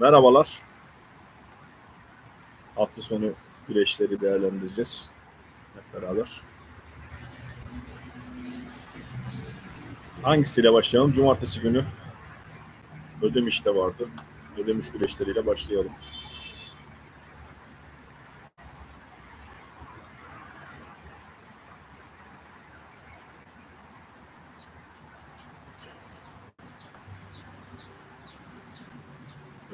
Merhabalar. Hafta sonu güreşleri değerlendireceğiz hep beraber. Hangisiyle başlayalım? Cumartesi günü Ödemiş'te vardı. Ödemiş güreşleriyle başlayalım.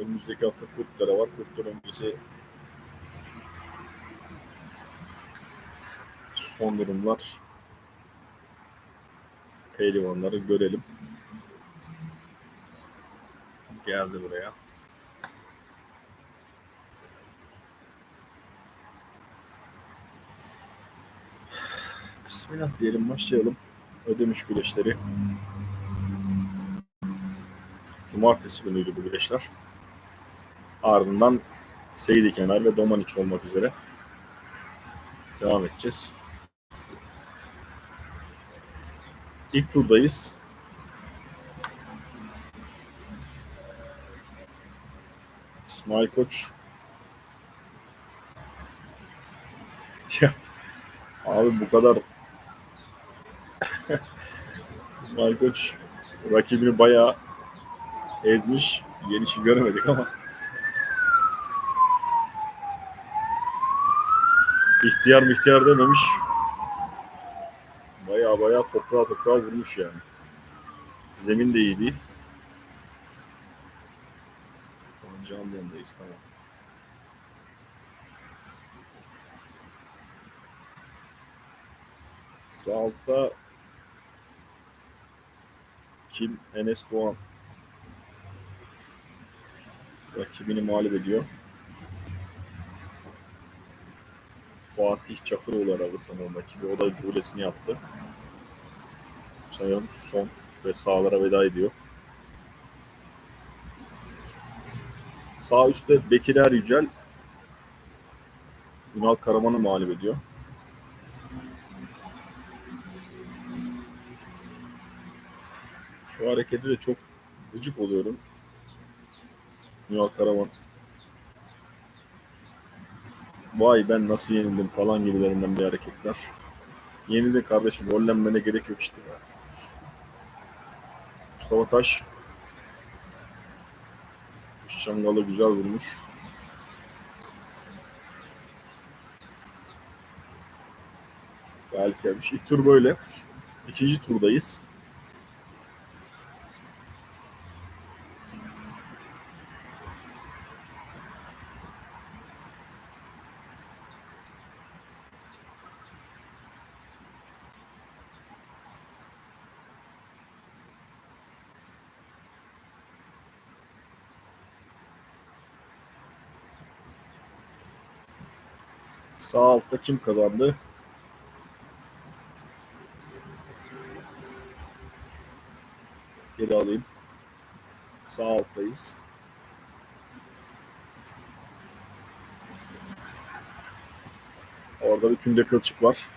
Önümüzdeki hafta Kurtlara var. Kurtlar öncesi son durumlar pehlivanları görelim. Geldi buraya. Bismillah diyelim başlayalım. Ödemiş güreşleri. Cumartesi günüydü bu güreşler. Ardından Seydi Kenar ve Domaniç olmak üzere devam edeceğiz. İlk turdayız. İsmail Koç. Ya abi bu kadar İsmail Koç rakibini bayağı ezmiş. Yenişi göremedik ama ihtiyar mihtiyar dememiş. Baya baya toprağa toprağa vurmuş yani. Zemin de iyi değil. Şu an canlı yayındayız tamam. Sağ altta kim? Enes Doğan. Rakibini mağlup ediyor. Fatih Çakıroğlu aradı sanırım rakibi. O da culesini yaptı. Sanırım son ve sağlara veda ediyor. Sağ üstte Bekir Yücel Ünal Karaman'ı mağlup ediyor. Şu hareketi de çok gıcık oluyorum. Ünal Karaman vay ben nasıl yenildim falan gibilerinden bir hareketler. Yenildin kardeşim rollenmene gerek yok işte. Ya. Mustafa Taş Şangalı güzel vurmuş. Galip gelmiş. İlk tur böyle. İkinci turdayız. Sağ altta kim kazandı? Geri alayım. Sağ alttayız. Orada bir Künde Kılçık var.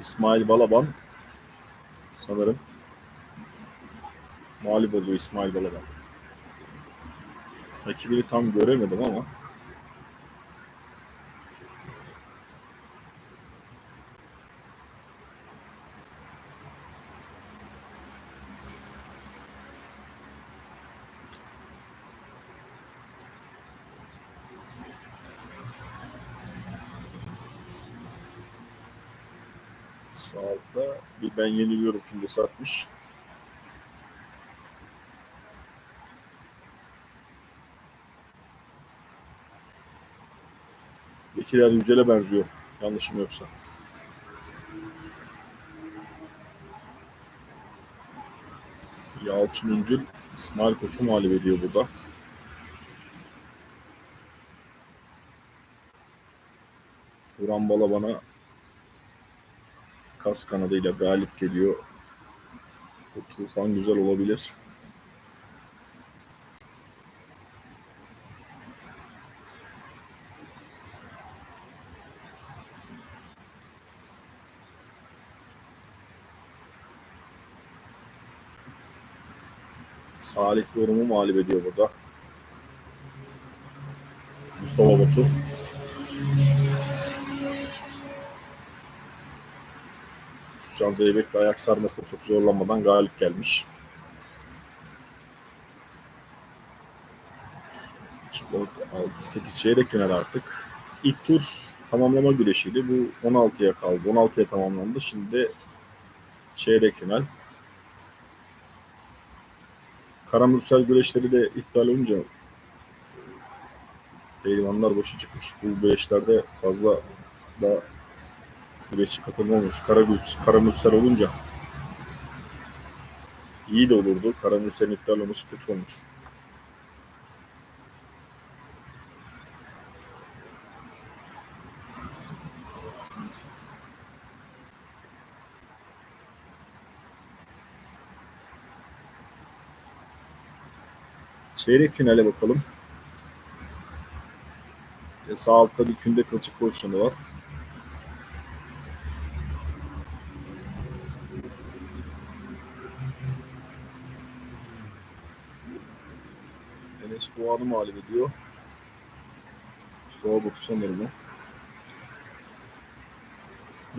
İsmail Balaban sanırım mağlup oluyor İsmail Balaban. Rakibini tam göremedim ama Sağ altta bir ben yeniliyorum şimdi satmış. Bekir Er Yücel'e benziyor. Yanlışım yoksa. Yalçın Üncül İsmail Koç'u mağlup ediyor burada. Buran Balaban'a kas kanadıyla galip geliyor. Bu tufan güzel olabilir. Salih Yorum'u mağlup ediyor burada. Mustafa Batu. Can Zeybek de ayak sarmasında çok zorlanmadan galip gelmiş. 6-8 çeyrek final artık. İlk tur tamamlama güreşiydi. Bu 16'ya kaldı. 16'ya tamamlandı. Şimdi çeyrek final. Karamürsel güreşleri de iptal olunca pehlivanlar boşa çıkmış. Bu güreşlerde fazla da güreşçi katılmamış. Karagürs, Karamürsel olunca iyi de olurdu. Karamürsel'in iptal olması kötü olmuş. Çeyrek finale bakalım. E, sağ altta bir künde kılçık pozisyonu var. Doğan'ı mağlup ediyor. Mustafa Batu sanırım.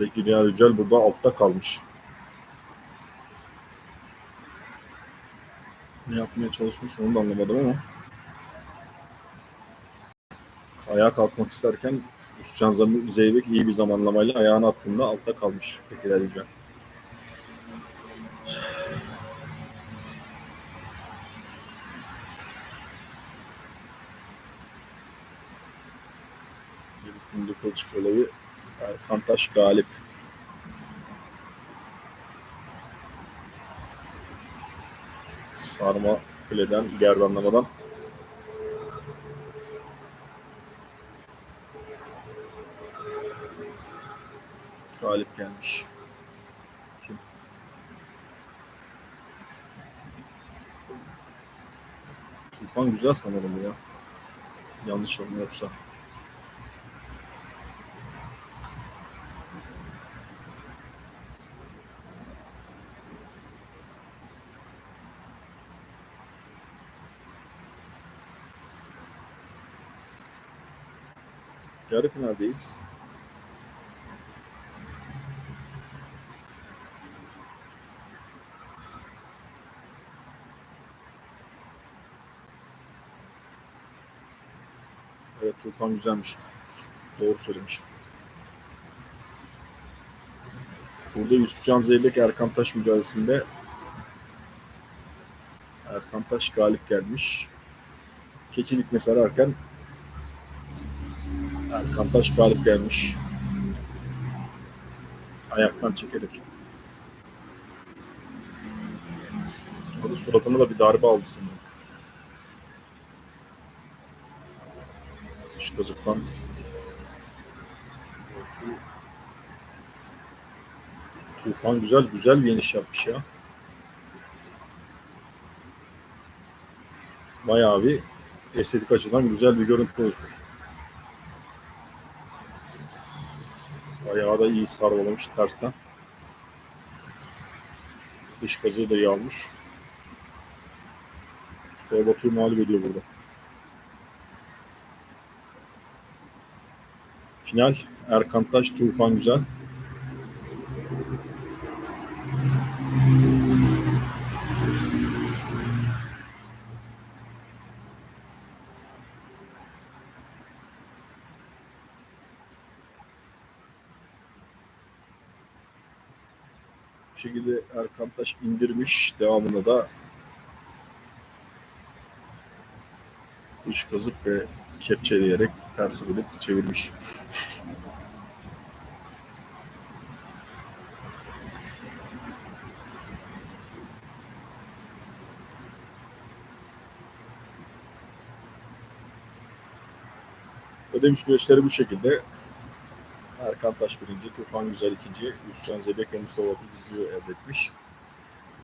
Bekir Dünya Yücel burada altta kalmış. Ne yapmaya çalışmış onu da anlamadım ama. Ayağa kalkmak isterken Üstcan Zeybek iyi bir zamanlamayla ayağını attığında altta kalmış Bekir Yücel. Kılçık olayı Erkan galip. Sarma kuleden gerdanlamadan galip gelmiş. Kim? Tufan güzel sanırım ya. Yanlış anlıyorsa. Yarı finaldeyiz. Evet Tufan güzelmiş. Doğru söylemiş. Burada Yusufcan Zeybek Erkan Taş mücadelesinde Erkan Taş galip gelmiş. Keçilik mesela sararken Erkan Taş galip gelmiş. Ayaktan çekerek. Orada suratına da bir darbe aldı sanırım. Şu kazıktan. Tufan güzel güzel bir iniş yapmış ya. Bayağı bir estetik açıdan güzel bir görüntü oluşmuş. Ayağı da iyi sarmalamış tersten. Dış kazığı da iyi almış. İşte Batu'yu mağlup ediyor burada. Final Erkan Taş, Tufan Güzel. Bu şekilde Erkan Taş indirmiş. Devamında da dış kazık ve kepçeleyerek tersi bilip çevirmiş. Ödemiş güreşleri bu şekilde. Erkan Taş birinci, Tufan Güzel ikinci, Yusufcan Zebek ve Mustafa üçüncü elde etmiş.